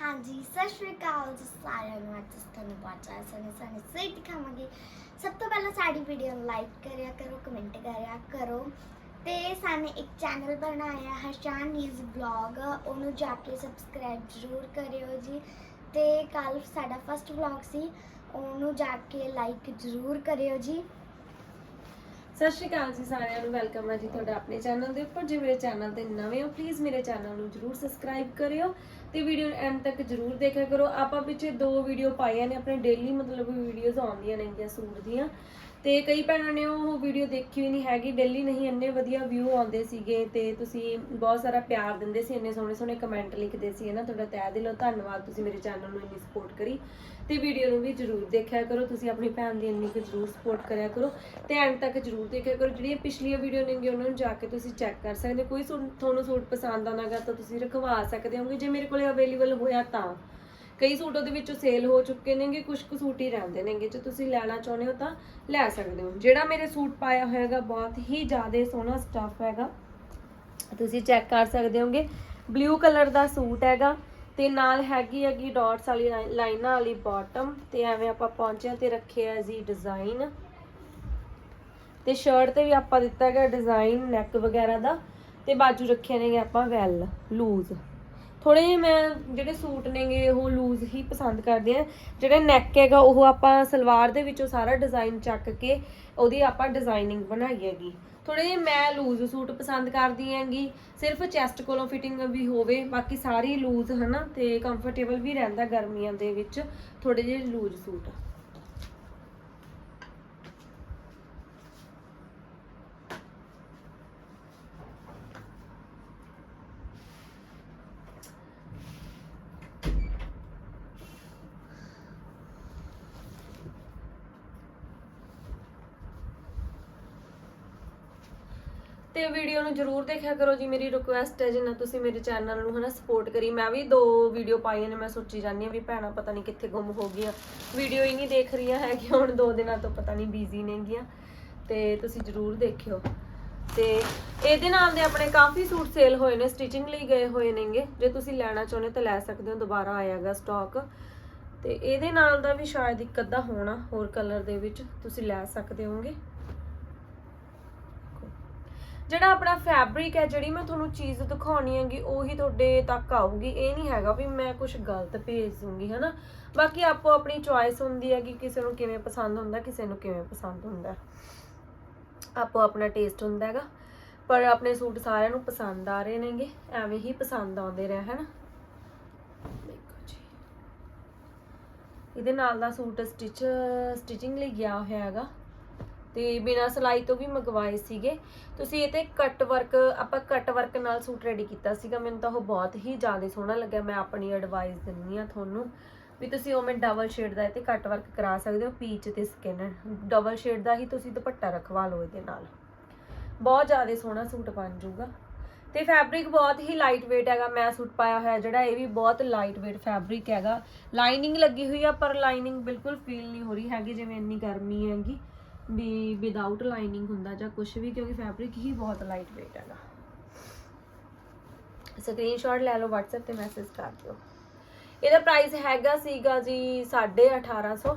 ਹਾਂਜੀ, ਸਤਿ ਸ਼੍ਰੀ ਅਕਾਲ ਜੀ ਸਾਰਿਆਂ ਨੂੰ। ਅੱਜ ਤੁਹਾਨੂੰ ਪਹੁੰਚਾਇਆ ਸਨੇ ਸਨੇ ਸਹੀ ਦਿਖਾਵਾਂਗੇ। ਸਭ ਤੋਂ ਪਹਿਲਾਂ ਸਾਡੀ ਵੀਡੀਓ ਨੂੰ ਲਾਈਕ ਕਰਿਆ ਕਰੋ ਕਮੈਂਟ ਕਰਿਆ ਕਰੋ ਤੇ ਸਾਨੇ ਇੱਕ ਚੈਨਲ ਬਣਾਇਆ, ਹਰਸ਼ਾਨ ਨਿਊਜ਼ ਬਲੌਗ ਉਹਨੂੰ ਜਾ ਕੇ ਸਬਸਕ੍ਰਾਈਬ ਜ਼ਰੂਰ ਕਰਿਓ ਜੀ। ਤੇ ਕੱਲ ਸਾਡਾ ਫਸਟ ਵਲੌਗ ਸੀ, ਉਹਨੂੰ ਜਾ ਕੇ ਲਾਈਕ ਜ਼ਰੂਰ ਕਰਿਓ ਜੀ। ਸਤਿ ਸ਼੍ਰੀ ਅਕਾਲ ਜੀ ਸਾਰਿਆਂ ਨੂੰ ਵੈਲਕਮ ਹੈ ਜੀ ਤੁਹਾਡਾ ਆਪਣੇ ਚੈਨਲ ਦੇ ਉੱਪਰ। ਜੇ ਮੇਰੇ ਚੈਨਲ ਤੇ ਨਵੇਂ ਹੋ ਪਲੀਜ਼ ਮੇਰੇ ਚੈਨਲ ਨੂੰ ਜਰੂਰ ਸਬਸਕ੍ਰਾਈਬ ਕਰਿਓ ਤੇ ਵੀਡੀਓ ਐਂਡ ਤੱਕ ਜਰੂਰ ਦੇਖਿਆ ਕਰੋ। ਆਪਾਂ ਪਿੱਛੇ ਦੋ ਵੀਡੀਓ ਪਾਈਆਂ ਨੇ, ਆਪਣੇ ਡੇਲੀ ਮਤਲਬ ਵੀਡੀਓਜ਼ ਆਉਂਦੀਆਂ ਨੇਗੀਆਂ ਸੂਟ ਦੀਆਂ। ਤੇ ਕਈ ਭੈਣਾਂ ਨੇ ਉਹ ਵੀਡੀਓ ਦੇਖੀ ਵੀ ਨਹੀਂ ਹੈਗੀ। ਡੇਲੀ ਨਹੀਂ, ਇੰਨੇ ਵਧੀਆ ਵਿਊ ਆਉਂਦੇ ਸੀਗੇ ਤੇ ਤੁਸੀਂ ਬਹੁਤ ਸਾਰਾ ਪਿਆਰ ਦਿੰਦੇ ਸੀ, ਇੰਨੇ ਸੋਹਣੇ ਸੋਹਣੇ ਕਮੈਂਟ ਲਿਖਦੇ ਸੀ ਹੈ ਨਾ ਤੁਹਾਡਾ ਤਹਿ ਦਿਲੋਂ ਧੰਨਵਾਦ, ਤੁਸੀਂ ਮੇਰੇ ਚੈਨਲ ਨੂੰ ਇੰਨੀ ਸਪੋਰਟ ਕਰੀ। ਤੇ ਵੀਡੀਓ ਨੂੰ ਵੀ ਜਰੂਰ ਦੇਖਿਆ ਕਰੋ, ਤੁਸੀਂ ਆਪਣੀ ਭੈਣ ਦੀ ਇੰਨੀ ਕੁ ਜਰੂਰ ਸਪੋਰਟ ਕਰਿਆ ਕਰੋ। ਤੇ ਐਂਡ ਤੱਕ ਜਰੂਰ ਦੇਖਿਆ ਕਰੋ। ਜਿਹੜੀਆਂ ਪਿਛਲੀਆਂ ਵੀਡੀਓ ਨੇਗੀਆਂ ਉਹਨਾਂ ਨੂੰ ਜਾ ਕੇ ਤੁਸੀਂ ਚੈੱਕ ਕਰ ਸਕਦੇ ਹੋ। ਕੋਈ ਸੂ- ਤੁਹਾਨੂੰ ਸੂਟ ਪਸੰਦ ਆਉਣਾਗਾ ਤਾਂ ਤੁਸੀਂ ਰਖਵਾ ਸਕਦੇ ਹੋਗੇ। ਜੇ ਮੇਰੇ ਕੋਲੇ ਅਵੇਲੇਬਲ ਹੋਇਆ ਤਾਂ। ਕਈ ਸੂਟ ਉਹਦੇ ਵਿੱਚੋਂ ਸੇਲ ਹੋ ਚੁੱਕੇ ਨੇਗੇ ਕੁਝ ਕੁ ਸੂਟ ਹੀ ਰਹਿੰਦੇ ਨੇਗੇ, ਜੇ ਤੁਸੀਂ ਲੈਣਾ ਚਾਹੁੰਦੇ ਹੋ ਤਾਂ ਲੈ ਸਕਦੇ ਹੋ। ਜਿਹੜਾ ਮੇਰੇ ਸੂਟ ਪਾਇਆ ਹੋਇਆਗਾ, ਬਹੁਤ ਹੀ ਜ਼ਿਆਦਾ ਸੋਹਣਾ ਸਟੱਫ ਹੈਗਾ। ਤੁਸੀਂ ਚੈੱਕ ਕਰ ਸਕਦੇ ਹੋਗੇ ਬਲੂ ਕਲਰ ਦਾ ਸੂਟ ਹੈਗਾ ਤੇ ਨਾਲ ਹੈਗੀ ਹੈਗੀ ਡਾਟਸ ਵਾਲੀ ਲਾਈਨਾਂ ਵਾਲੀ ਬਾਟਮ ਤੇ ਐਵੇਂ ਆਪਾਂ ਪਹੁੰਚਿਆ ਤੇ ਰੱਖਿਆ ਜੀ ਡਿਜ਼ਾਈਨ ਤੇ ਸ਼ਰਟ ਤੇ ਵੀ ਆਪਾਂ ਦਿੱਤਾ ਹੈਗਾ ਡਿਜ਼ਾਈਨ ਨੈਕ ਵਗੈਰਾ ਦਾ ਤੇ ਬਾਜੂ ਰੱਖੇ ਨੇਗੇ ਆਪਾਂ ਵੈਲ ਲੂਜ਼ ਥੋੜੇ ਜਿਹੇ ਮੈਂ ਜਿਹੜੇ ਸੂਟ ਨੇਗੇ ਉਹ ਲੂਜ਼ ਹੀ ਪਸੰਦ ਕਰਦੇ ਆ। ਜਿਹੜਾ ਨੈਕ ਹੈਗਾ, ਉਹ ਆਪਾਂ ਸਲਵਾਰ ਦੇ ਵਿੱਚੋਂ ਸਾਰਾ ਡਿਜ਼ਾਈਨ ਚੱਕ ਕੇ ਉਹਦੀ ਆਪਾਂ ਡਿਜ਼ਾਈਨਿੰਗ ਬਣਾਈ ਹੈਗੀ। ਥੋੜੇ ਜਿਹੇ ਮੈਂ ਲੂਜ਼ ਸੂਟ ਪਸੰਦ ਕਰਦੀ ਹੈਗੀ। ਸਿਰਫ ਚੈਸਟ ਕੋਲੋਂ ਫਿਟਿੰਗ ਵੀ ਹੋਵੇ, ਬਾਕੀ ਸਾਰੀ ਲੂਜ਼ ਹਨਾ, ਤੇ ਕੰਫਰਟੇਬਲ ਵੀ ਰਹਿੰਦਾ ਗਰਮੀਆਂ ਦੇ ਵਿੱਚ ਥੋੜੇ ਜਿਹੇ ਲੂਜ਼ ਸੂਟ। ਤੇ ਵੀਡੀਓ ਨੂੰ ਜਰੂਰ ਦੇਖਿਆ ਕਰੋ ਜੀ। ਮੇਰੀ ਰਿਕੁਐਸਟ ਹੈ ਜਿੰਨਾ ਤੁਸੀਂ ਮੇਰੇ ਚੈਨਲ ਨੂੰ ਹਨਾ ਸਪੋਰਟ ਕਰੀ। ਮੈਂ ਵੀ ਦੋ ਵੀਡੀਓ ਪਾਈਆਂ ਨੇ, ਮੈਂ ਸੋਚੀ ਜਾਂਦੀ ਹਾਂ ਵੀ ਭੈਣਾਂ ਪਤਾ ਨਹੀਂ ਕਿੱਥੇ ਗੁੰਮ ਹੋ ਗਈਆਂ। ਵੀਡੀਓ ਹੀ ਨਹੀਂ ਦੇਖ ਰਹੀਆਂ ਹੈਗੀਆਂ, ਹੁਣ ਦੋ ਦਿਨਾਂ ਤੋਂ ਪਤਾ ਨਹੀਂ ਬਿਜ਼ੀ ਨੇਗੀਆਂ ਤੇ ਤੁਸੀਂ ਜਰੂਰ ਦੇਖਿਓ। ਤੇ ਇਹਦੇ ਨਾਲ ਦੇ ਆਪਣੇ ਕਾਫੀ ਸੂਟ ਸੇਲ ਹੋਏ ਨੇ ਸਟਿਚਿੰਗ ਲਈ ਗਏ ਹੋਏ ਨੇਗੇ। ਜੇ ਤੁਸੀਂ ਲੈਣਾ ਚਾਹੁੰਦੇ ਤਾਂ ਲੈ ਸਕਦੇ ਹੋ, ਦੁਬਾਰਾ ਆਇਆਗਾ ਸਟਾਕ ਤੇ ਇਹਦੇ ਨਾਲ ਦਾ ਵੀ ਸ਼ਾਇਦ ਇੱਕ ਅੱਧਾ ਹੋਣਾ, ਹੋਰ ਕਲਰ ਦੇ ਵਿੱਚ ਤੁਸੀਂ ਲੈ ਸਕਦੇ ਹੋਗੇ ਜਿਹੜਾ ਆਪਣਾ ਫੈਬਰਿਕ ਹੈ, ਜਿਹੜੀ ਮੈਂ ਤੁਹਾਨੂੰ ਚੀਜ਼ ਦਿਖਾਉਣੀ ਹੈਗੀ, ਉਹੀ ਤੁਹਾਡੇ ਤੱਕ ਆਊਗੀ। ਇਹ ਨਹੀਂ ਹੈਗਾ ਵੀ ਮੈਂ ਕੁਝ ਗਲਤ ਭੇਜ ਦੂੰਗੀ, ਹਨਾ? ਬਾਕੀ ਆਪੋ ਆਪਣੀ ਚੁਆਇਸ ਹੁੰਦੀ ਹੈ ਕਿ ਕਿਸੇ ਨੂੰ ਕਿਵੇਂ ਪਸੰਦ ਹੁੰਦਾ, ਕਿਸੇ ਨੂੰ ਕਿਵੇਂ ਪਸੰਦ ਹੁੰਦਾ। ਆਪੋ ਆਪਣਾ ਟੇਸਟ ਹੁੰਦਾ ਹੈਗਾ, ਪਰ ਆਪਣੇ ਸੂਟ ਸਾਰਿਆਂ ਨੂੰ ਪਸੰਦ ਆ ਰਹੇ ਨੇਗੇ, ਐਵੇਂ ਹੀ ਪਸੰਦ ਆਉਂਦੇ ਰਹੇ, ਹਨ? ਦੇਖੋ ਜੀ। ਇਹਦੇ ਨਾਲ ਦਾ ਸੂਟ ਸਟਿਚ ਸਟਿਚਿੰਗ ਲਈ ਗਿਆ ਹੋਇਆ ਹੈਗਾ। ਤੇ ਬਿਨਾਂ ਸਲਾਈ ਤੋਂ ਵੀ ਮੰਗਵਾਏ ਸੀਗੇ। ਤੁਸੀਂ ਇਹ ਤੇ ਕੱਟ ਵਰਕ ਆਪਾਂ ਕੱਟ ਵਰਕ ਨਾਲ ਸੂਟ ਰੈਡੀ ਕੀਤਾ ਸੀਗਾ। ਮੈਨੂੰ ਤਾਂ ਉਹ ਬਹੁਤ ਹੀ ਜ਼ਿਆਦਾ ਸੋਹਣਾ ਲੱਗਿਆ। ਮੈਂ ਆਪਣੀ ਐਡਵਾਈਸ ਦਿੰਨੀ ਆ ਤੁਹਾਨੂੰ ਵੀ ਤੁਸੀਂ ਉਹ ਮੈਂ ਡਬਲ ਸ਼ੇਡ ਦਾ ਇਹ ਤੇ ਕੱਟ ਵਰਕ ਕਰਾ ਸਕਦੇ ਹੋ ਪੀਚ ਤੇ ਸਕਿਨ ਡਬਲ ਸ਼ੇਡ ਦਾ ਹੀ ਤੁਸੀਂ ਦੁਪੱਟਾ ਰਖਵਾ ਲਓ ਇਹਦੇ ਨਾਲ। ਬਹੁਤ ਜ਼ਿਆਦਾ ਸੋਹਣਾ ਸੂਟ ਬਣ ਜਾਊਗਾ। ਤੇ ਫੈਬਰਿਕ ਬਹੁਤ ਹੀ ਲਾਈਟ weight ਹੈਗਾ। ਮੈਂ ਸੂਟ ਪਾਇਆ ਹੋਇਆ ਜਿਹੜਾ, ਇਹ ਵੀ ਬਹੁਤ ਲਾਈਟ weight ਫੈਬਰਿਕ ਹੈਗਾ। ਲਾਈਨਿੰਗ ਲੱਗੀ ਹੋਈ ਆ, ਪਰ ਲਾਈਨਿੰਗ ਬਿਲਕੁਲ ਫੀਲ ਨਹੀਂ ਹੋ ਰਹੀ ਹੈਗੀ, ਜਿਵੇਂ ਇੰਨੀ ਗਰਮੀ ਹੈਗੀ। ਵੀ ਵਿਦਆਊਟ ਲਾਈਨਿੰਗ ਹੁੰਦਾ ਜਾਂ ਕੁਝ ਵੀ, ਕਿਉਂਕਿ ਫੈਬਰਿਕ ਹੀ ਬਹੁਤ ਲਾਈਟ weight ਹੈਗਾ। ਸਕਰੀਨਸ਼ਾਟ ਲੈ ਲਓ WhatsApp ਤੇ ਮੈਸੇਜ ਕਰ ਦਿਓ। ਇਹਦਾ ਪ੍ਰਾਈਸ ਹੈਗਾ ਸੀਗਾ ਜੀ 1850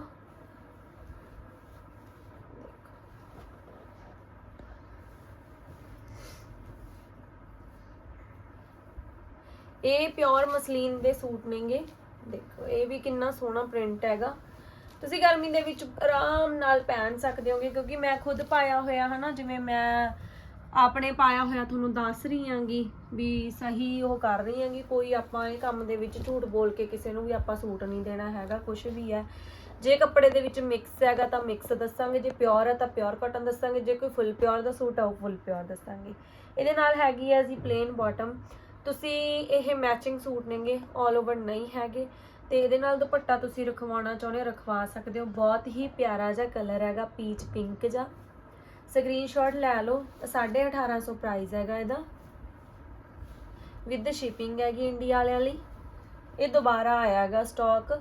ਇਹ ਪਿਓਰ ਮਸਲੀਨ ਦੇ ਸੂਟ ਨੇਗੇ। ਦੇਖੋ, ਇਹ ਵੀ ਕਿੰਨਾ ਸੋਹਣਾ ਪ੍ਰਿੰਟ ਹੈਗਾ। ਤੁਸੀਂ ਗਰਮੀ ਦੇ ਵਿੱਚ ਆਰਾਮ ਨਾਲ ਪਹਿਨ ਸਕਦੇ ਹੋਗੇ, ਕਿਉਂਕਿ ਮੈਂ ਖੁਦ ਪਾਇਆ ਹੋਇਆ ਹਨਾ, ਜਿਵੇਂ ਮੈਂ ਆਪਣੇ ਪਾਇਆ ਹੋਇਆ ਤੁਹਾਨੂੰ ਦੱਸ ਰਹੀ ਆਂਗੀ ਵੀ ਸਹੀ ਉਹ ਕਰ ਰਹੀ ਆਂਗੀ ਕੋਈ ਆਪਾਂ ਇਹ ਕੰਮ ਦੇ ਵਿੱਚ ਝੂਠ ਬੋਲ ਕੇ ਕਿਸੇ ਨੂੰ ਵੀ ਆਪਾਂ ਸੂਟ ਨਹੀਂ ਦੇਣਾ ਹੈਗਾ ਕੁਝ ਵੀ ਹੈ। ਜੇ ਕੱਪੜੇ ਦੇ ਵਿੱਚ ਮਿਕਸ ਹੈਗਾ ਤਾਂ ਮਿਕਸ ਦੱਸਾਂਗੇ, ਜੇ ਪਿਓਰ ਹੈ ਤਾਂ ਪਿਓਰ ਕਾਟਨ ਦੱਸਾਂਗੇ, ਜੇ ਕੋਈ ਫੁੱਲ ਪਿਓਰ ਦਾ ਸੂਟ ਆ ਉਹ ਫੁੱਲ ਪਿਓਰ ਦੱਸਾਂਗੇ। ਇਹਦੇ ਨਾਲ ਹੈਗੀ ਹੈ ਜੀ ਪਲੇਨ ਬਾਟਮ ਤੁਸੀਂ ਇਹ ਮੈਚਿੰਗ ਸੂਟ ਨੇਗੇ 올 ਓਵਰ ਨਹੀਂ ਹੈਗੇ। ਤੇ ਇਹਦੇ ਨਾਲ ਦੁਪੱਟਾ ਤੁਸੀਂ ਰਖਵਾਉਣਾ ਚਾਹੁੰਦੇ ਹੋ, ਰਖਵਾ ਸਕਦੇ ਹੋ। ਬਹੁਤ ਹੀ ਪਿਆਰਾ ਜਿਹਾ ਕਲਰ ਹੈਗਾ, ਪੀਚ ਪਿੰਕ ਜਿਹਾ। ਸਕਰੀਨਸ਼ਾਟ ਲੈ ਲਓ 1850 ਪ੍ਰਾਈਸ ਹੈਗਾ ਇਹਦਾ। ਵਿਦ ਸ਼ਿਪਿੰਗ ਹੈਗੀ ਇੰਡੀਆ ਵਾਲਿਆਂ ਲਈ। ਇਹ ਦੁਬਾਰਾ ਆਇਆ ਹੈਗਾ ਸਟਾਕ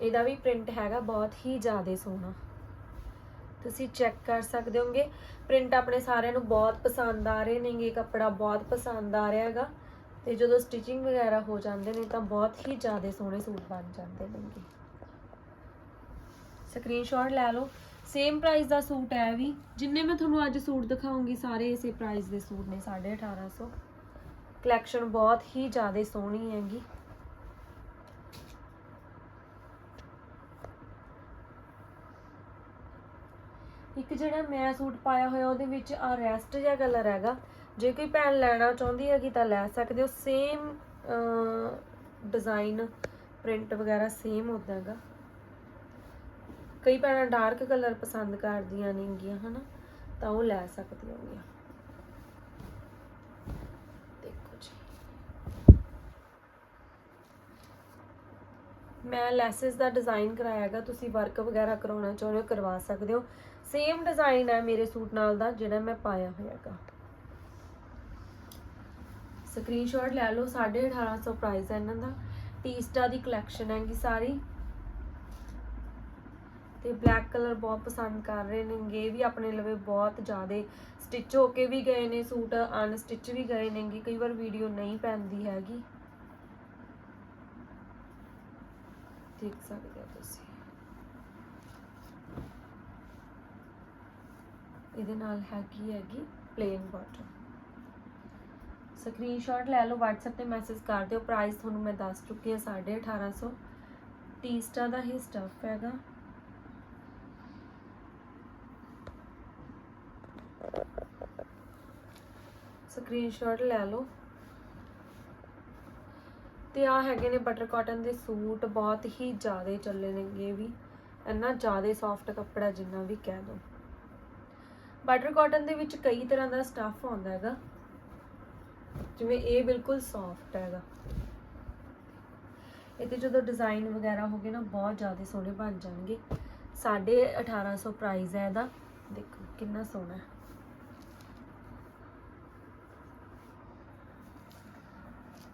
ਇਹਦਾ ਵੀ ਪ੍ਰਿੰਟ ਹੈਗਾ, ਬਹੁਤ ਹੀ ਜ਼ਿਆਦਾ ਸੋਹਣਾ। ਤੁਸੀਂ ਚੈੱਕ ਕਰ ਸਕਦੇ ਹੋਗੇ। ਪ੍ਰਿੰਟ ਆਪਣੇ ਸਾਰਿਆਂ ਨੂੰ ਬਹੁਤ ਪਸੰਦ ਆ ਰਹੇ ਨੇਗੇ, ਕੱਪੜਾ ਬਹੁਤ ਪਸੰਦ ਆ ਰਿਹਾ ਹੈਗਾ। ਤੇ ਜਦੋਂ ਸਟਿਚਿੰਗ ਵਗੈਰਾ ਹੋ ਜਾਂਦੇ ਨੇ ਤਾਂ ਬਹੁਤ ਹੀ ਜ਼ਿਆਦਾ ਸੋਹਣੇ ਸੂਟ ਬਣ ਜਾਂਦੇ ਨੇਗੇ। ਸਕਰੀਨਸ਼ਾਟ ਲੈ ਲਓ। ਸੇਮ ਪ੍ਰਾਈਸ ਦਾ ਸੂਟ ਹੈ ਵੀ, ਜਿੰਨੇ ਮੈਂ ਤੁਹਾਨੂੰ ਅੱਜ ਸੂਟ ਦਿਖਾਉਂਗੀ, ਸਾਰੇ ਇਸੇ ਪ੍ਰਾਈਸ ਦੇ ਸੂਟ ਨੇ 1850 ਕਲੈਕਸ਼ਨ ਬਹੁਤ ਹੀ ਜ਼ਿਆਦਾ ਸੋਹਣੀ ਹੈਗੀ। ਇੱਕ ਜਿਹੜਾ ਮੈਂ ਸੂਟ ਪਾਇਆ ਹੋਇਆ ਉਹਦੇ ਵਿੱਚ ਆ ਰੈਸਟ ਜਿਹਾ ਕਲਰ ਹੈਗਾ। ਜੇ ਕੋਈ ਭੈਣ ਲੈਣਾ ਚਾਹੁੰਦੀ ਹੈਗੀ ਤਾਂ ਲੈ ਸਕਦੇ ਹੋ। ਸੇਮ ਡਿਜ਼ਾਈਨ ਪ੍ਰਿੰਟ ਵਗੈਰਾ ਸੇਮ ਹੁੰਦਾ ਹੈਗਾ ਕਈ ਭੈਣਾਂ ਡਾਰਕ ਕਲਰ ਪਸੰਦ ਕਰਦੀਆਂ ਨੇਗੀਆਂ ਹਨਾ? ਤਾਂ ਉਹ ਲੈ ਸਕਦੀਆਂ ਹੋਗੀਆਂ ਦੇਖੋ ਜੀ। ਮੈਂ ਲੈਸਸ ਦਾ ਡਿਜ਼ਾਈਨ ਕਰਾਇਆ ਹੈਗਾ। ਤੁਸੀਂ ਵਰਕ ਵਗੈਰਾ ਕਰਾਉਣਾ ਚਾਹੁੰਦੇ ਹੋ, ਕਰਵਾ ਸਕਦੇ ਹੋ। ਸੇਮ ਡਿਜ਼ਾਈਨ ਹੈ ਮੇਰੇ ਸੂਟ ਨਾਲ ਦਾ ਜਿਹੜਾ ਮੈਂ ਪਾਇਆ ਹੋਇਆ ਹੈਗਾ। ਸਕਰੀਨਸ਼ਾਟ ਲੈ ਲਓ 1850 ਪ੍ਰਾਈਸ ਹੈ ਇਹਨਾਂ ਦਾ। ਟੀਸਟਾ ਦੀ ਕਲੈਕਸ਼ਨ ਹੈਗੀ ਸਾਰੀ। ਤੇ ਬਲੈਕ ਕਲਰ ਬਹੁਤ ਪਸੰਦ ਕਰ ਰਹੇ ਨੇਗੇ ਇਹ ਵੀ ਆਪਣੇ ਲਵੇ ਬਹੁਤ ਜ਼ਿਆਦੇ ਸਟਿਚ ਹੋ ਕੇ ਵੀ ਗਏ ਨੇ ਸੂਟ ਅਨਸਟਿਚ ਵੀ ਗਏ ਨੇਗੇ ਕਈ ਵਾਰ ਵੀਡੀਓ ਨਹੀਂ ਪੈਂਦੀ ਹੈਗੀ। ਦੇਖ ਸਕਦੇ ਹੋ ਤੁਸੀਂ ਇਹਦੇ ਨਾਲ ਹੈਗੀ ਹੈਗੀ ਪਲੇਨ ਬਾਟਮ ਸਕਰੀਨਸ਼ਾਟ ਲੈ ਲਓ, WhatsApp ਤੇ ਮੈਸੇਜ ਕਰ ਦਿਓ। ਪ੍ਰਾਈਸ ਤੁਹਾਨੂੰ ਮੈਂ ਦੱਸ ਚੁੱਕੀ ਹਾਂ 1850 ਟੀਸਟਾ ਦਾ ਹੀ ਸਟਫ ਹੈਗਾ। ਸਕਰੀਨਸ਼ਾਟ ਲੈ ਲਓ। ਤੇ ਆ ਹੈਗੇ ਨੇ ਬਟਰ ਕਾਟਨ ਦੇ ਸੂਟ, ਬਹੁਤ ਹੀ ਜ਼ਿਆਦਾ ਚੱਲੇ ਨੇਗੇ ਵੀ। ਇੰਨਾ ਜ਼ਿਆਦਾ ਸੌਫਟ ਕੱਪੜਾ ਜਿੰਨਾ ਵੀ ਕਹਿ ਦੋ। ਬਟਰ ਕਾਟਨ ਦੇ ਵਿੱਚ ਕਈ ਤਰ੍ਹਾਂ ਦਾ ਸਟੱਫ ਆਉਂਦਾ ਹੈਗਾ। ਜਿਵੇਂ ਇਹ ਬਿਲਕੁਲ ਸੌਫਟ ਹੈਗਾ। ਇਹਦੇ ਜਦੋਂ ਡਿਜ਼ਾਈਨ ਵਗੈਰਾ ਹੋਗੇ ਨਾ, ਬਹੁਤ ਜ਼ਿਆਦਾ ਸੋਹਣੇ ਬਣ ਜਾਣਗੇ। 1850 ਪ੍ਰਾਈਸ ਹੈ ਇਹਦਾ। ਦੇਖੋ ਕਿੰਨਾ ਸੋਹਣਾ ਹੈ।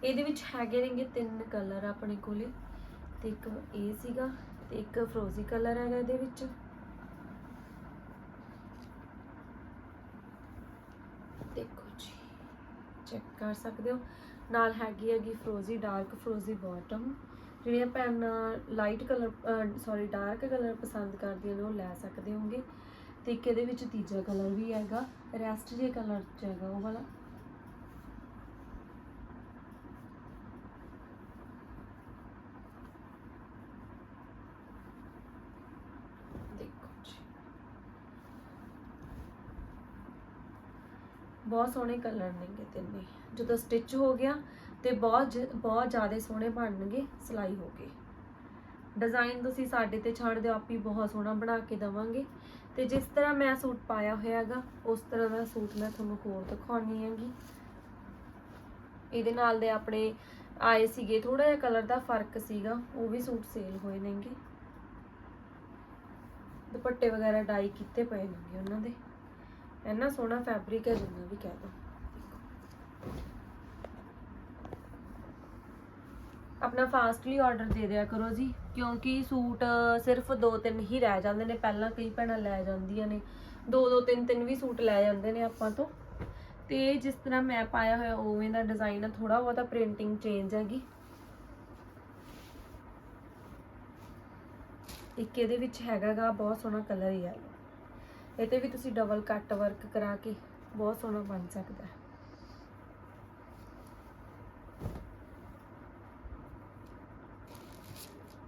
ਇਹਦੇ ਵਿੱਚ ਹੈਗੇ ਨੇਗੇ ਤਿੰਨ ਕਲਰ ਆਪਣੇ ਕੋਲੇ। ਤੇ ਇੱਕ ਇਹ ਸੀਗਾ ਤੇ ਇੱਕ ਫਰੋਜ਼ੀ ਕਲਰ ਹੈਗਾ ਇਹਦੇ ਵਿੱਚ ਦੇਖੋ ਜੀ ਚੈੱਕ ਕਰ ਸਕਦੇ ਹੋ। ਨਾਲ ਹੈਗੀ ਹੈਗੀ ਫਰੋਜ਼ੀ ਡਾਰਕ ਫਰੋਜ਼ੀ ਬਾਟਮ ਜਿਹੜੀਆਂ ਭੈਣਾਂ light colour sorry dark colour ਪਸੰਦ ਕਰਦੀਆਂ ਨੇ, ਉਹ ਲੈ ਸਕਦੇ ਹੋਗੇ ਤੇ ਇੱਕ ਇਹਦੇ ਵਿੱਚ ਤੀਜਾ ਕਲਰ ਵੀ ਹੈਗਾ। ਰੈਸਟ ਜੇ ਕਲਰ ਚ ਹੈਗਾ ਉਹ ਵਾਲਾ ਦੇਖੋ ਜੀ ਬਹੁਤ ਸੋਹਣੇ ਕਲਰ ਨੇਗੇ ਤਿੰਨੇ। ਜਦੋਂ ਸਟਿਚ ਹੋ ਗਿਆ ਤੇ ਬਹੁਤ ਜ- ਬਹੁਤ ਜ਼ਿਆਦਾ ਸੋਹਣੇ ਬਣਨਗੇ, ਸਿਲਾਈ ਹੋ ਕੇ। ਡਿਜ਼ਾਈਨ ਤੁਸੀਂ ਸਾਡੇ ਤੇ ਛੱਡ ਦਿਓ, ਆਪੀ ਬਹੁਤ ਸੋਹਣਾ ਬਣਾ ਕੇ ਦਵਾਂਗੇ। ਤੇ ਜਿਸ ਤਰ੍ਹਾਂ ਮੈਂ ਸੂਟ ਪਾਇਆ ਹੋਇਆ ਹੈਗਾ, ਉਸ ਤਰ੍ਹਾਂ ਦਾ ਸੂਟ ਮੈਂ ਤੁਹਾਨੂੰ ਹੋਰ ਦਿਖਾਉਣੀ ਹੈਗੀ। ਇਹਦੇ ਨਾਲ ਦੇ ਆਪਣੇ ਆਏ ਸੀਗੇ ਥੋੜਾ ਜਿਹਾ ਕਲਰ ਦਾ ਫ਼ਰਕ ਸੀਗਾ, ਉਹ ਵੀ ਸੂਟ ਸੇਲ ਹੋਏ ਨੇਗੇ। ਦੁਪੱਟੇ ਵਗੈਰਾ ਡਾਈ ਕੀਤੇ ਪਏ ਨੇਗੇ ਉਹਨਾਂ ਦੇ। ਇੰਨਾ ਸੋਹਣਾ ਫੈਬਰਿਕ ਹੈ ਜਿੰਨਾ ਵੀ ਕਹਿ ਦੋ। ਆਪਣਾ ਫਾਸਟਲੀ ਆਰਡਰ ਦੇ ਦਿਆ ਕਰੋ ਜੀ, ਕਿਉਂਕਿ ਸੂਟ ਸਿਰਫ ਦੋ ਤਿੰਨ ਹੀ ਰਹਿ ਜਾਂਦੇ ਨੇ, ਪਹਿਲਾਂ ਕਈ ਭੈਣਾਂ ਲੈ ਜਾਂਦੀਆਂ ਨੇ। ਦੋ ਦੋ ਤਿੰਨ ਤਿੰਨ ਵੀ ਸੂਟ ਲੈ ਜਾਂਦੇ ਨੇ ਆਪਾਂ ਤੋਂ। ਤੇ ਜਿਸ ਤਰ੍ਹਾਂ ਮੈਂ ਪਾਇਆ ਹੋਇਆ, ਉਵੇਂ ਦਾ ਡਿਜ਼ਾਈਨ ਆ ਥੋੜਾ ਬਹੁਤਾ ਪ੍ਰਿੰਟਿੰਗ ਚੇਂਜ ਹੈਗੀ। ਇੱਕ ਇਹਦੇ ਵਿੱਚ ਹੈਗਾਗਾ, ਬਹੁਤ ਸੋਹਣਾ ਕਲਰ ਹੀ ਹੈ ਇਹ ਤੇ ਵੀ ਤੁਸੀਂ ਡਬਲ ਕੱਟ ਵਰਕ ਕਰਾ ਕੇ ਬਹੁਤ ਸੋਹਣਾ ਬਣ ਸਕਦਾ ਹੈ।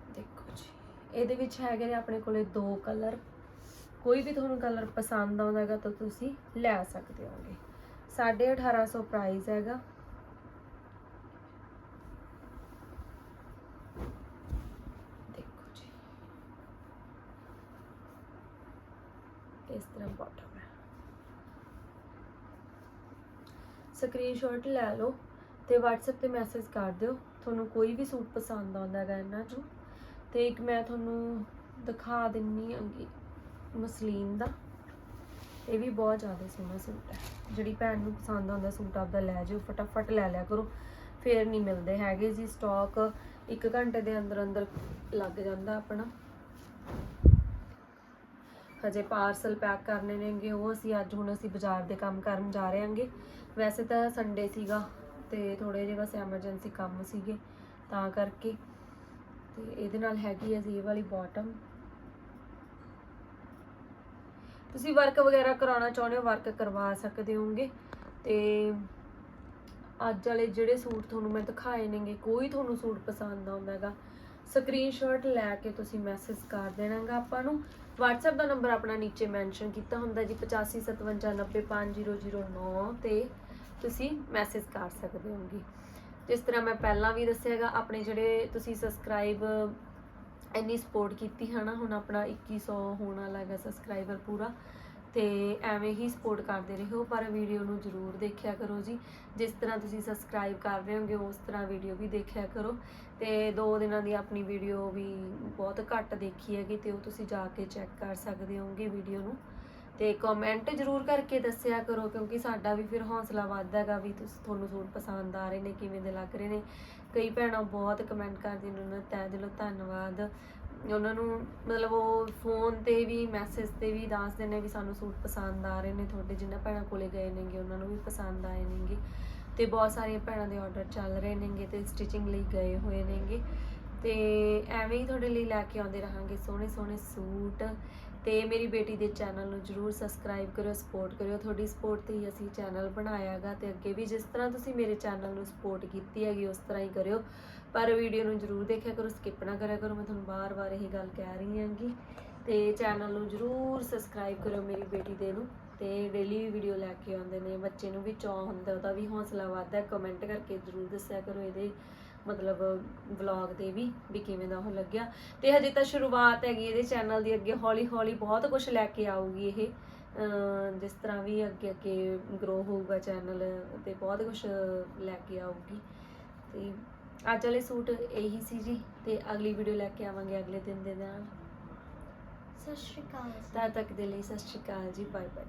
ਦੇਖੋ ਜੀ, ਇਹਦੇ ਵਿੱਚ ਹੈਗੇ ਨੇ ਆਪਣੇ ਕੋਲੇ ਦੋ ਕਲਰ ਕੋਈ ਵੀ ਤੁਹਾਨੂੰ ਕਲਰ ਪਸੰਦ ਆਉਂਦਾ ਹੈਗਾ ਤਾਂ ਤੁਸੀਂ ਲੈ ਸਕਦੇ ਹੋਗੇ। 1850 ਪ੍ਰਾਈਸ ਹੈਗਾ ਦੇਖੋ ਜੀ ਇਸ ਤਰ੍ਹਾਂ ਬਾਟਮ ਹੈ ਸਕਰੀਨਸ਼ਾਟ ਲੈ ਲਓ ਤੇ WhatsApp ਤੇ ਮੈਸੇਜ ਕਰ ਦਿਓ। ਤੁਹਾਨੂੰ ਕੋਈ ਵੀ ਸੂਟ ਪਸੰਦ ਆਉਂਦਾ ਹੈਗਾ ਇਹਨਾਂ ਚੋਂ। ਤੇ ਇੱਕ ਮੈਂ ਤੁਹਾਨੂੰ ਦਿਖਾ ਦਿੰਨੀ ਆਂਗੀ ਮਸਲੀਨ ਦਾ। ਇਹ ਵੀ ਬਹੁਤ ਜ਼ਿਆਦਾ ਸੋਹਣਾ ਸੂਟ ਹੈ। ਜਿਹੜੀ ਭੈਣ ਨੂੰ ਪਸੰਦ ਆਉਂਦਾ ਸੂਟ ਆਪਦਾ ਲੈ ਜਿਓ ਫਟਾਫਟ ਲੈ ਲਿਆ ਕਰੋ। ਫੇਰ ਨਹੀਂ ਮਿਲਦੇ ਹੈਗੇ ਜੀ ਸਟਾਕ 1 ਘੰਟੇ ਦੇ ਅੰਦਰ ਅੰਦਰ ਲੱਗ ਜਾਂਦਾ ਆਪਣਾ। ਹਜੇ ਪਾਰਸਲ ਪੈਕ ਕਰਨੇ ਨੇਗੇ, ਉਹ ਅਸੀਂ ਅੱਜ ਹੁਣ ਅਸੀਂ ਬਾਜ਼ਾਰ ਦੇ ਕੰਮ ਕਰਨ ਜਾ ਰਹੇ ਹਾਂਗੇ। ਵੈਸੇ ਤਾਂ ਸੰਡੇ ਸੀਗਾ ਤੇ ਥੋੜੇ ਜਿਹੇ ਬਸ ਐਮਰਜੈਂਸੀ ਕੰਮ ਸੀਗੇ, ਤਾਂ ਕਰਕੇ। ਤੇ ਇਹਦੇ ਨਾਲ ਹੈਗੀ ਹੈ ਜੀ ਇਹ ਵਾਲੀ ਬਾਟਮ ਤੁਸੀਂ ਵਰਕ ਵਗੈਰਾ ਕਰਾਉਣਾ ਚਾਹੁੰਦੇ ਹੋ ਵਰਕ ਕਰਵਾ ਸਕਦੇ ਹੋਗੇ ਤੇ ਅੱਜ ਵਾਲੇ ਜਿਹੜੇ ਸੂਟ ਤੁਹਾਨੂੰ ਮੈਂ ਦਿਖਾਏ ਨੇਗੇ, ਕੋਈ ਤੁਹਾਨੂੰ ਸੂਟ ਪਸੰਦ ਆਉਂਦਾ ਹੈਗਾ ਸਕਰੀਨਸ਼ਾਟ ਲੈ ਕੇ ਤੁਸੀਂ ਮੈਸੇਜ ਕਰ ਦੇਣਾਗਾ ਆਪਾਂ ਨੂੰ। WhatsApp ਦਾ ਨੰਬਰ ਆਪਣਾ ਨੀਚੇ ਮੈਂਸ਼ਨ ਕੀਤਾ ਹੁੰਦਾ ਜੀ 8557905009 ਤੇ ਤੁਸੀਂ ਮੈਸੇਜ ਕਰ ਸਕਦੇ ਹੋਗੇ ਜਿਸ ਤਰ੍ਹਾਂ ਮੈਂ ਪਹਿਲਾਂ ਵੀ ਦੱਸਿਆਗਾ ਆਪਣੇ ਜਿਹੜੇ ਤੁਸੀਂ ਸਬਸਕ੍ਰਾਈਬ ਇੰਨੀ ਸਪੋਰਟ ਕੀਤੀ ਹਨਾ ਹੁਣ ਆਪਣਾ 2100 ਹੋਣ ਵਾਲਾ ਹੈਗਾ ਸਬਸਕ੍ਰਾਈਬਰ ਪੂਰਾ ਤੇ ਐਵੇਂ ਹੀ ਸਪੋਰਟ ਕਰਦੇ ਰਹੋ, ਪਰ ਵੀਡੀਓ ਨੂੰ ਜਰੂਰ ਦੇਖਿਆ ਕਰੋ ਜੀ। ਜਿਸ ਤਰ੍ਹਾਂ ਤੁਸੀਂ ਸਬਸਕ੍ਰਾਈਬ ਕਰ ਰਹੇ ਹੋਗੇ, ਉਸ ਤਰ੍ਹਾਂ ਵੀਡੀਓ ਵੀ ਦੇਖਿਆ ਕਰੋ। ਤੇ ਦੋ ਦਿਨਾਂ ਦੀ ਆਪਣੀ ਵੀਡੀਓ ਵੀ ਬਹੁਤ ਘੱਟ ਦੇਖੀ ਹੈਗੀ, ਤੇ ਉਹ ਤੁਸੀਂ ਜਾ ਕੇ ਚੈੱਕ ਕਰ ਸਕਦੇ ਹੋਗੇ ਵੀਡੀਓ ਨੂੰ। ਤੇ ਕਮੈਂਟ ਜਰੂਰ ਕਰਕੇ ਦੱਸਿਆ ਕਰੋ, ਕਿਉਂਕਿ ਸਾਡਾ ਵੀ ਫਿਰ ਹੌਸਲਾ ਵੱਧਦਾ ਹੈਗਾ ਵੀ ਤੁਸੀਂ, ਤੁਹਾਨੂੰ ਸੂਟ ਪਸੰਦ ਆ ਰਹੇ ਨੇ, ਕਿਵੇਂ ਦੇ ਲੱਗ ਰਹੇ ਨੇ। ਕਈ ਭੈਣਾਂ ਬਹੁਤ ਕਮੈਂਟ ਕਰਦੀਆਂ ਨੇ, ਉਹਨਾਂ ਦਾ ਤਹਿ ਦਿਲੋਂ ਧੰਨਵਾਦ। ਉਹਨਾਂ ਨੂੰ ਮਤਲਬ ਉਹ ਫੋਨ ਤੇ ਵੀ ਮੈਸੇਜ ਤੇ ਵੀ ਦੱਸਦੇ ਨੇ ਵੀ ਸਾਨੂੰ ਸੂਟ ਪਸੰਦ ਆ ਰਹੇ ਨੇ, ਤੁਹਾਡੇ ਜਿਨ੍ਹਾਂ ਭੈਣਾਂ ਕੋਲੇ ਗਏ ਨੇਗੇ, ਉਹਨਾਂ ਨੂੰ ਵੀ ਪਸੰਦ ਆਏ ਨੇਗੇ। ਤੇ ਬਹੁਤ ਸਾਰੀਆਂ ਭੈਣਾਂ ਦੇ ਆਰਡਰ ਚੱਲ ਰਹੇ ਨੇਗੇ ਤੇ ਸਟਿਚਿੰਗ ਲਈ ਗਏ ਹੋਏ ਨੇਗੇ। ਤੇ ਐਵੇਂ ਹੀ ਤੁਹਾਡੇ ਲਈ ਲੈ ਕੇ ਆਉਂਦੇ ਰਹਾਂਗੇ ਸੋਹਣੇ ਸੋਹਣੇ ਸੂਟ। ਤੇ ਮੇਰੀ ਬੇਟੀ ਦੇ ਚੈਨਲ ਨੂੰ ਜਰੂਰ ਸਬਸਕ੍ਰਾਈਬ ਕਰਿਓ ਸਪੋਰਟ ਕਰਿਓ। ਤੁਹਾਡੀ ਸਪੋਰਟ ਤੇ ਹੀ ਅਸੀਂ ਚੈਨਲ ਬਣਾਇਆਗਾ ਤੇ ਅੱਗੇ ਵੀ ਜਿਸ ਤਰ੍ਹਾਂ ਤੁਸੀਂ ਮੇਰੇ ਚੈਨਲ ਨੂੰ ਸਪੋਰਟ ਕੀਤੀ ਹੈਗੀ, ਉਸ ਤਰ੍ਹਾਂ ਹੀ ਕਰਿਓ। ਪਰ ਵੀਡੀਓ ਨੂੰ ਜਰੂਰ ਦੇਖਿਆ ਕਰੋ ਸਕਿਪ ਨਾ ਕਰਿਆ ਕਰੋ। ਮੈਂ ਤੁਹਾਨੂੰ ਬਾਰ-ਬਾਰ ਇਹ ਗੱਲ ਕਹਿ ਰਹੀ ਹਾਂਗੀ। ਤੇ ਚੈਨਲ ਨੂੰ ਜਰੂਰ ਸਬਸਕ੍ਰਾਈਬ ਕਰਿਓ ਮੇਰੀ ਬੇਟੀ ਦੇ ਨੂੰ। ਤੇ ਡੇਲੀ ਵੀਡੀਓ ਲੈ ਕੇ ਆਉਂਦੇ ਨੇ, ਬੱਚੇ ਨੂੰ ਵੀ ਚਾਅ ਹੁੰਦਾ, ਉਹਦਾ ਵੀ ਹੌਸਲਾ ਵੱਧਦਾ। ਕਮੈਂਟ ਕਰਕੇ ਜਰੂਰ ਦੱਸਿਆ ਕਰੋ ਇਹਦੇ ਮਤਲਬ ਵਲੌਗ ਦੇ ਵੀ ਵੀ ਕਿਵੇਂ ਦਾ ਉਹ ਲੱਗਿਆ। ਤੇ ਹਜੇ ਤਾਂ ਸ਼ੁਰੂਆਤ ਹੈਗੀ ਇਹਦੇ ਚੈਨਲ ਦੀ ਅੱਗੇ ਹੌਲੀ ਹੌਲੀ ਬਹੁਤ ਕੁਝ ਲੈ ਕੇ ਆਊਗੀ ਇਹ। ਜਿਸ ਤਰ੍ਹਾਂ ਵੀ ਅੱਗੇ ਅੱਗੇ ਗਰੋ ਹੋਊਗਾ ਚੈਨਲ ਤੇ ਬਹੁਤ ਕੁਝ ਲੈ ਕੇ ਆਊਗੀ। ਤੇ ਅੱਜ ਵਾਲੇ ਸੂਟ ਇਹੀ ਸੀ ਜੀ ਤੇ ਅਗਲੀ ਵੀਡੀਓ ਲੈ ਕੇ ਆਵਾਂਗੇ ਅਗਲੇ ਦਿਨ ਦੇ ਨਾਲ। ਸਤਿ ਸ਼੍ਰੀ ਅਕਾਲ। ਤਦ ਤੱਕ ਦੇ ਲਈ ਸਤਿ ਸ਼੍ਰੀ ਅਕਾਲ ਜੀ ਬਾਏ ਬਾਏ